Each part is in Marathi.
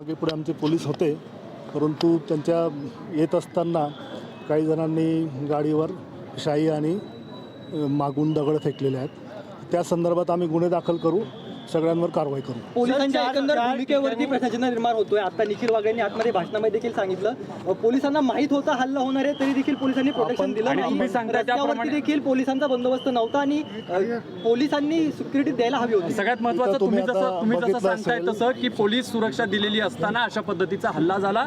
मागे पुढे आमचे पोलीस होते परंतु त्यांच्या येत असताना काही जणांनी गाडीवर शाई आणि मागून दगड फेकलेले आहेत. त्या संदर्भात आम्ही गुन्हे दाखल करू. सगळ्यांवर कारवाई करू. पोलिसांच्या एकंदर भूमिकेवरती प्रश्नचिन्ह निर्माण होतोय आता निखिल वाघेंनी आतमध्ये भाषणामध्ये देखील सांगितलं. पोलिसांना माहीत होता हल्ला होणार आहे तरी देखील पोलिसांनी प्रोटेक्शन दिलं नाही. रस्त्यावरती त्याप्रमाणे- देखील पोलिसांचा बंदोबस्त नव्हता आणि पोलिसांनी सिक्युरिटी द्यायला हवी होती. सगळ्यात महत्वाचं तुम्ही जसं तुम्ही जसं सांगताय तसं की पोलीस सुरक्षा दिलेली असताना अशा पद्धतीचा हल्ला झाला.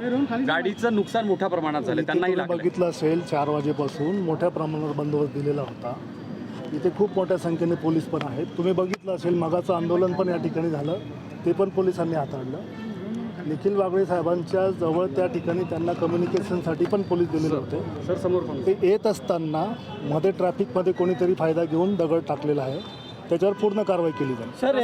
गाडीचं नुकसान मोठ्या प्रमाणात झालं. त्यांनाही बघितलं असेल चार वाजेपासून मोठ्या प्रमाणावर बंदोबस्त दिलेला होता. इथे खूप मोठ्या संख्येने पोलीस पण आहेत. तुम्ही बघितलं असेल मगाचं आंदोलन पण या ठिकाणी झालं. ते पण पोलिसांनी हाताळलं. निखिल वागळे साहेबांच्या जवळ त्या ठिकाणी त्यांना कम्युनिकेशनसाठी पण पोलीस दिलेले होते. सर समोर पण. ते येत असताना मध्ये ट्रॅफिकमध्ये कोणीतरी फायदा घेऊन दगड टाकलेला आहे. त्याच्यावर पूर्ण कारवाई केली जाईल. सर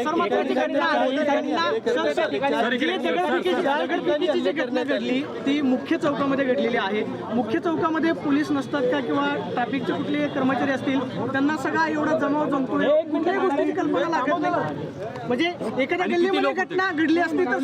जी घटना घडली ती मुख्य चौकामध्ये घडलेली आहे. मुख्य चौकामध्ये पोलीस नसतात का किंवा ट्रॅफिकचे कुठले कर्मचारी असतील? त्यांना सगळा एवढा जमाव जमतोय. कुठल्याही गोष्टीची कल्पना लागत नाही. म्हणजे एखाद्या गल्लीमध्ये घटना घडली असती तर.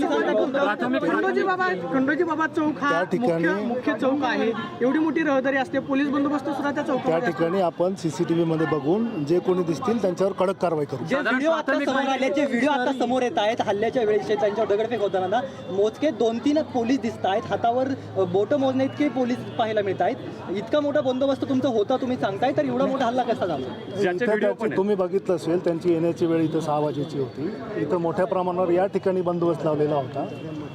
खंडोजी बाबा खंडोजी बाबा चौक हा त्या ठिकाणी- मुख्य मुख्य चौक आहे. एवढी मोठी रहदारी असते. पोलीस बंदोबस्त सुद्धा त्या त्या चौकामध्ये असतो. ठिकाणी आपण सी सी टी व्हीमध्ये बघून जे कोणी दिसतील त्यांच्यावर कडक कारवाई करू. जे व्हिडिओ आता समोर आले जे व्हिडिओ आता समोर येत आहेत हल्ल्याच्या वेळेचे त्यांच्यावर दगडफेक होताना मोजके दोन तीन पोलीस दिसत आहेत. हातावर बोटं मोजणे इतके पोलीस पाहायला मिळत आहेत. इतका मोठा बंदोबस्त तुमचा होता तुम्ही सांगताय तर एवढा मोठा हल्ला कसा झाला. तुम्ही बघितलं असेल त्यांची येण्याची वेळ इथं सहा वाजेची होती. इथं मोठ्या प्रमाणावर या ठिकाणी बंदोबस्त लावलेला होता.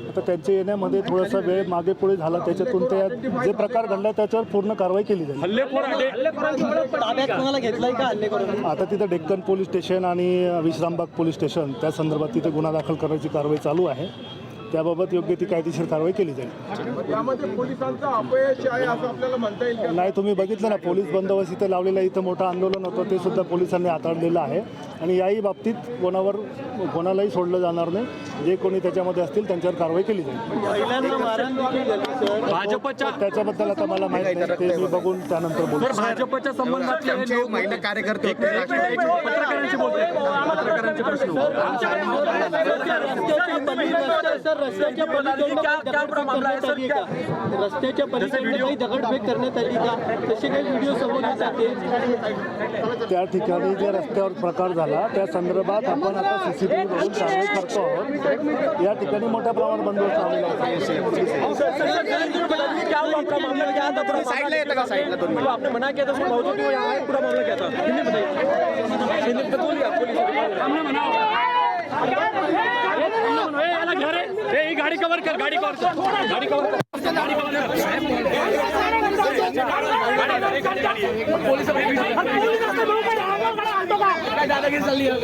आता त्यांच्या येण्यामध्ये थोडासा वेळ मागे पुढे झाला त्याच्यातून ते जे प्रकार घडला त्याच्यावर पूर्ण कारवाई केली जाईल. आता तिथं डेक्कन पोलीस स्टेशन आणि विश्रामबाग पोलीस स्टेशन त्या संदर्भात तिथे गुन्हा दाखल करण्याची कारवाई चालू आहे. त्याबाबत योग्य ती कायदेशीर कारवाई केली जाईल. यामध्ये पोलिसांचं अपयश आहे असं आपल्याला म्हणता येईल का? नाही तुम्ही बघितलं ना पोलीस बंदोबस्त इथं लावलेलं इथं मोठं आंदोलन होतं ते सुद्धा पोलिसांनी हाताळलेलं आहे. आणि याही बाबतीत कोणावर कोणालाही सोडलं जाणार नाही. जे कोणी त्याच्यामध्ये असतील त्यांच्यावर कारवाई केली जाईल. भाजपच्या त्याच्याबद्दल आता मला माहिती नाही. ते मी बघून त्यानंतर बोलतो भाजपच्या महिला कार्यकर्ते पत्रकारांचे प्रश्न रस्त्याच्या पलीकडे काही दगडफेक करण्यात आली का तसे काही व्हिडिओ समोर येतात त्या ठिकाणी जे रस्त्यावर प्रकार झाला त्या संदर्भात आपण आता सीसीटीव्ही बघून कारवाई करतो आहोत. या ठिकाणी मोठ्या प्रमाणात बंदोबस्त लावलेला आपने मना किया था उसको बहुत पूरा मामला क्या था गाड़ी कवर कर गाड़ी कवर कर गाड़ी कवर कर गाड़ी कवर कर गाड़ी, गाड़ी, गाड़ी, गाड़ी। पुलिस काय दादागिरी चालली आहे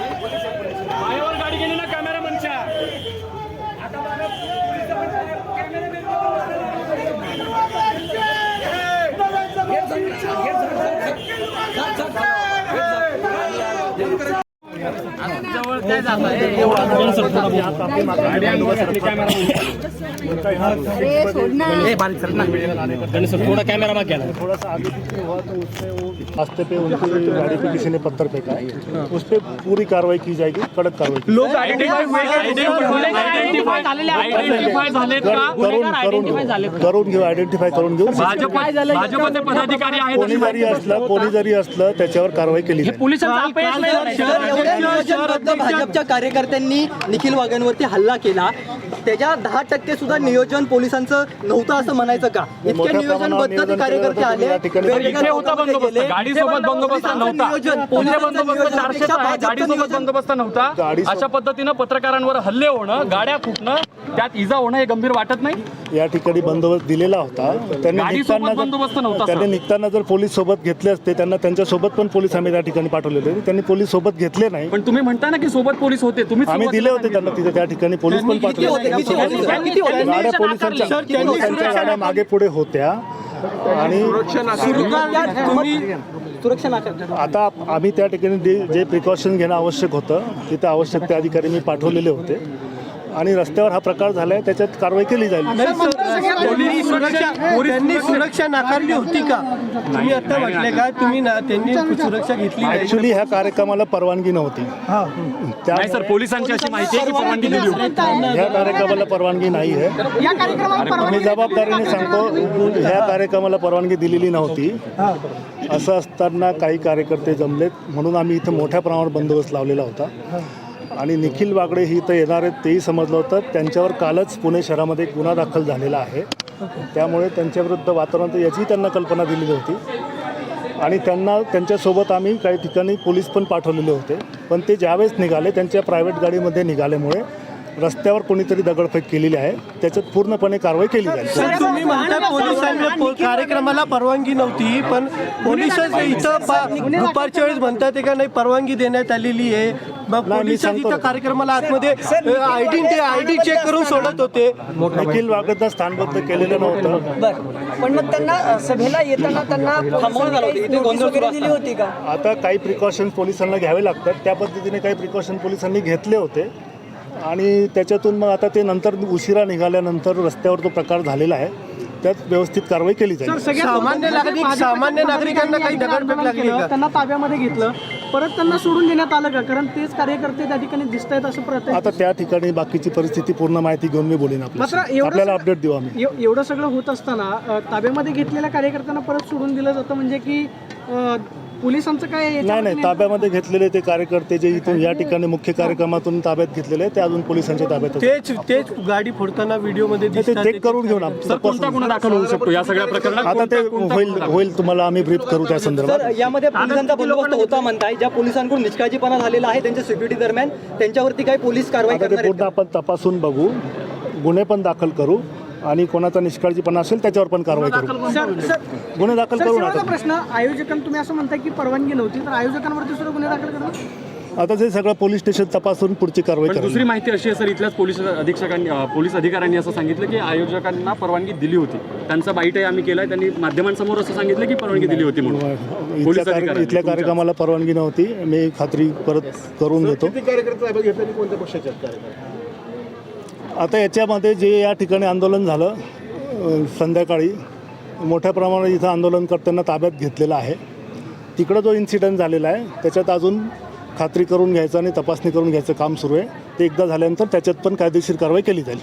मायावर गाडी गेली थोड़ा कैमरा में क्या थोड़ा सा आगे पीछे हुआ तो उसमें वो रास्ते पे उनकी गाड़ी पे किसी ने पत्थर फेंका है उस पर पूरी कार्रवाई की? जाएगी कड़क कार्रवाई का करून करून घेऊ करून घेऊ. आयडेंटिफाय करून घेऊ भाजप भाजपचे पदाधिकारी आहेत कोणी जरी असलं कोणी जरी असलं त्याच्यावर कारवाई केली पोलिसांचा भाजपच्या कार्यकर्त्यांनी निखिल वाघांवरती हल्ला केला. त्याच्या दहा टक्के सुद्धा नियोजन पोलिसांचं नव्हतं असं म्हणायचं का इतके मोठ्या प्रमाणावर नियोजनबद्ध ते नियोजन कार्यकर्ते आले जातं या ठिकाणी. वेगवेगळ्या इथे होता चौकामध्ये बंदोबस्त गेले. गाडीसोबत बंदोबस्त पोलिसांचं नव्हता नियोजन, पुणे पोलिसांचं बंदोबस्त नियोजन, चारशे पेक्षा आहे भाजपचं गाडीसोबत नियोजन. बंदोबस्त नव्हता गाडीसोबत- अशा पद्धतीनं पत्रकारांवर हल्ले होणं गाड्या फुटणं त्यात इजा होणं हे गंभीर वाटत नाही या ठिकाणी बंदोबस्त दिलेला होता त्यांनी गाडीसोबत निघताना बंदोबस्त जर नव्हता, त्यांनी सर. निघताना जर पोलीस सोबत घेतले असते त्यांना त्यांच्यासोबत पण पोलीस आम्ही त्या ठिकाणी पाठवलेले होते त्यांनी पोलीस सोबत घेतले नाही पण तुम्ही म्हणता ना की सोबत पोलीस होते तुम्ही आम्ही दिले होते त्यांना तिथे त्या ठिकाणी पोलीस पण? किती पाठवले होते? गाड्या पोलिसांच्या पोलिसांच्या गाड्या मागे पुढे होत्या आणि तुम्ही सुरक्षा नाका आता आम्ही त्या ठिकाणी जे- जे प्रिकॉशन घेणं आवश्यक होतं तिथे आवश्यक ते अधिकारी मी पाठवलेले होते. आणि रस्त्यावर हा प्रकार झाला आहे त्याच्यात कारवाई केली जाईल. त्यांनी सुरक्षा त्यांनी सुरक्षा नाकारली होती का? तुम्ही आता म्हटले का? तुम्ही ना त्यांनी सुरक्षा घेतली नाही ॲक्च्युली ह्या कार्यक्रमाला परवानगी नव्हती. त्या नाही सर पोलिसांची अशी माहिती आहे की परवानगी दिली होती. ह्या कार्यक्रमाला परवानगी नाही आहे. मी परवानगी जबाबदारीने सांगतो ह्या कार्यक्रमाला परवानगी दिलेली नव्हती. असं असताना काही कार्यकर्ते जमलेत म्हणून आम्ही इथं मोठ्या प्रमाणावर बंदोबस्त लावलेला होता. आणि निखिल वागडे ही इथं येणार आहेत तेही समजलं होतं. त्यांच्यावर कालच पुणे शहरामध्ये एक गुन्हा दाखल झालेला आहे. त्यामुळे त्यांच्याविरुद्ध वातावरण याची त्यांना कल्पना दिलेली होती. आणि त्यांना त्यांच्यासोबत आम्ही काही ठिकाणी पोलीस पण पाठवलेले होते. पण ते ज्यावेळेस निघाले त्यांच्या प्रायव्हेट गाडीमध्ये निघाल्यामुळे रस्त्यावर कोणीतरी दगडफेक केलेली आहे. त्याच्यात पूर्णपणे कारवाई केली जाईल. तुम्ही म्हणता पोलिसांना कार्यक्रमाला परवानगी नव्हती पण पोलीस इथं दुपारच्या वेळेस म्हणतात का नाही परवानगी देण्यात आलेली आहे. मग नाही, मी पोलीस सांगतो. इथं कार्यक्रमाला आतमध्ये आयडी आयडी चेक करून सोडत होते. निखिल वागडनं स्थानबद्ध केलेलं नव्हतं. बरं. पण मग त्यांना सभेला येताना त्यांना दिली होती का? आता काही प्रिकॉशन्स पोलिसांना घ्यावे लागतात. त्या पद्धतीने काही प्रिकॉशन पोलिसांनी घेतले होते. आणि त्याच्यातून मग आता ते नंतर उशिरा निघाल्यानंतर रस्त्यावर तो प्रकार झालेला आहे. त्यात व्यवस्थित कारवाई केली जाईल. सामान्य नागरिक सामान्य नागरिकांना काही दगडफेक लागली त्यांना ताब्यामध्ये घेतलं परत त्यांना सोडून देण्यात आलं का? कारण तेच कार्यकर्ते त्या ठिकाणी दिसत आहेत असं प्रत्येक आता त्या ठिकाणी बाकीची परिस्थिती पूर्ण माहिती घेऊन मी बोलेन आपल्याला अपडेट देऊ आम्ही. एव- एवढं सगळं होत असताना ताब्यामध्ये घेतलेल्या कार्यकर्त्यांना परत सोडून दिलं जातं म्हणजे की पोलिसांचं काय नाही नाही ताब्यामध्ये घेतलेले ते कार्यकर्ते जे इथून या ठिकाणी मुख्य कार्यक्रमातून ताब्यात घेतलेले ते अजून पोलिसांच्या ताब्यात. तेच तेच गाडी फोडताना व्हिडिओमध्ये ते दिसतात चेक करून घेऊन कोणता गुन्हा दाखल होऊ शकतो या सगळ्या प्रकरणात? आता ते होईल? होईल तुम्हाला आम्ही ब्रीफ करू त्या संदर्भात. यामध्ये पोलिसांचा बंदोबस्त होता म्हणताय ज्या पोलिसांकडून निष्काळजीपणा झालेला आहे त्यांच्या सिक्युरिटी दरम्यान त्यांच्यावरती काही पोलीस कारवाई आपण तपासून बघू गुन्हे पण दाखल करू. आणि कोणाचा निष्काळजीपणा असेल त्याच्यावर पण कारवाई करू. गुन्हे दाखल सर करू आता प्रश्न आयोजकांना तुम्ही असं म्हणताय की परवानगी नव्हती तर आयोजकांवरती सुद्धा गुन्हे दाखल करणार? आता ते सगळं पोलीस स्टेशन तपासून पुढची कारवाई करू दुसरी माहिती अशी आहे सर इथल्याच पोलीस अधीक्षकांनी पोलीस अधिकाऱ्यांनी असं सांगितलं की आयोजकांना परवानगी दिली होती. त्यांचा बाईटही आम्ही केलाय त्यांनी माध्यमांसमोर असं सांगितलं की परवानगी दिली होती म्हणून. इथल्या पोलीस कार्य- अधिकाऱ्यांनी इथल्या तुमच्या- कार्यक्रमाला परवानगी नव्हती. मी खात्री परत करून देतो किती कार्यकर्ते ताब्यात घेतले आणि कोणत्या पक्षाचे आहेत कार्यकर्ते आता याच्यामध्ये जे या ठिकाणी आंदोलन झालं संध्याकाळी मोठ्या प्रमाणात इथं आंदोलन करताना ताब्यात घेतलेलं आहे. तिकडं जो इन्सिडेंट झालेला आहे त्याच्यात अजून खात्री करून घ्यायचं आणि तपासणी करून घ्यायचं काम सुरू आहे. ते एकदा झाल्यानंतर त्याच्यात पण कायदेशीर कारवाई केली जाईल.